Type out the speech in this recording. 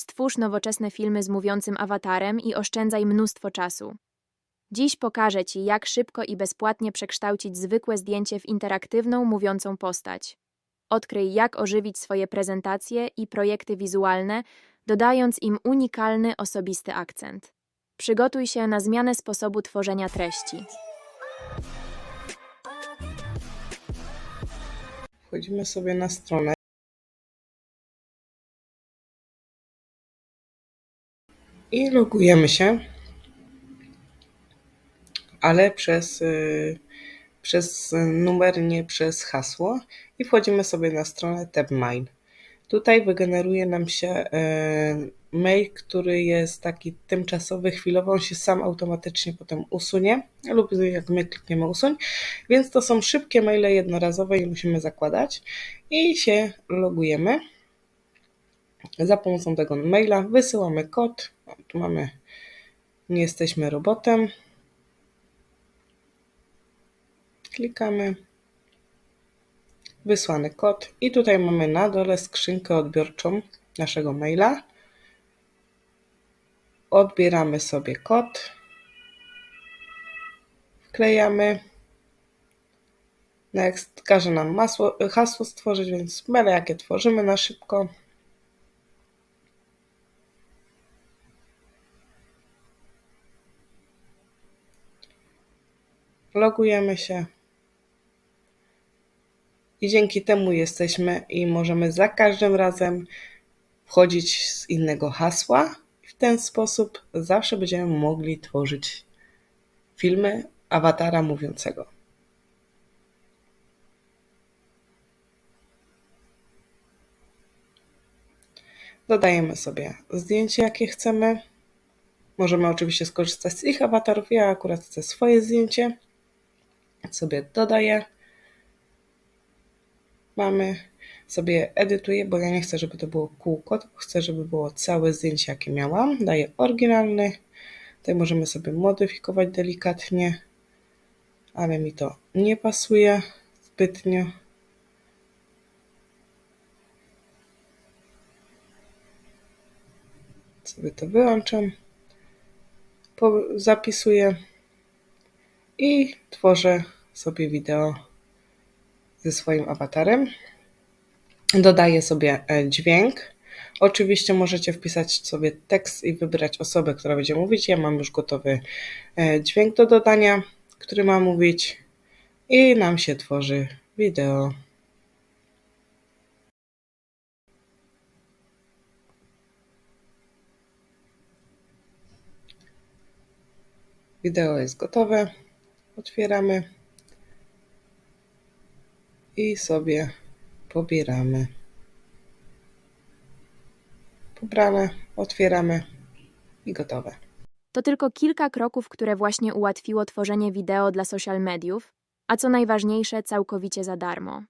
Stwórz nowoczesne filmy z mówiącym awatarem i oszczędzaj mnóstwo czasu. Dziś pokażę Ci, jak szybko i bezpłatnie przekształcić zwykłe zdjęcie w interaktywną, mówiącą postać. Odkryj, jak ożywić swoje prezentacje i projekty wizualne, dodając im unikalny, osobisty akcent. Przygotuj się na zmianę sposobu tworzenia treści. Wchodzimy sobie na stronę. I logujemy się, ale przez, y, przez numer, nie przez hasło. I wchodzimy sobie na stronę TabMine. Tutaj wygeneruje nam się y, mail, który jest taki tymczasowy, chwilowo, on się sam automatycznie potem usunie, lub jak my klikniemy usuń, więc to są szybkie maile jednorazowe i musimy zakładać i się logujemy. Za pomocą tego maila wysyłamy kod. O, Tu mamy, nie jesteśmy robotem. Klikamy. Wysłany kod i tutaj mamy na dole skrzynkę odbiorczą naszego maila. Odbieramy sobie kod. Wklejamy. Next każe nam masło, hasło stworzyć, więc byle jakie tworzymy na szybko. Logujemy się. I dzięki temu jesteśmy i możemy za każdym razem wchodzić z innego hasła. W ten sposób zawsze będziemy mogli tworzyć filmy awatara mówiącego. Dodajemy sobie zdjęcie, jakie chcemy. Możemy oczywiście skorzystać z ich awatarów. Ja akurat chcę swoje zdjęcie. Sobie dodaję. Mamy sobie edytuję, bo ja nie chcę, żeby to było kółko, chcę, żeby było całe zdjęcie, jakie miałam. Daję oryginalny. Tutaj możemy sobie modyfikować delikatnie, ale mi to nie pasuje zbytnio. Sobie to wyłączam, zapisuję i tworzę sobie wideo ze swoim awatarem. Dodaję sobie e, dźwięk. Oczywiście możecie wpisać sobie tekst i wybrać osobę, która będzie mówić. Ja mam już gotowy e, dźwięk do dodania, który ma mówić, i nam się tworzy wideo. Wideo jest gotowe. Otwieramy i sobie pobieramy. Pobrane, otwieramy i gotowe. To tylko kilka kroków, które właśnie ułatwiło tworzenie wideo dla social mediów, a co najważniejsze, całkowicie za darmo.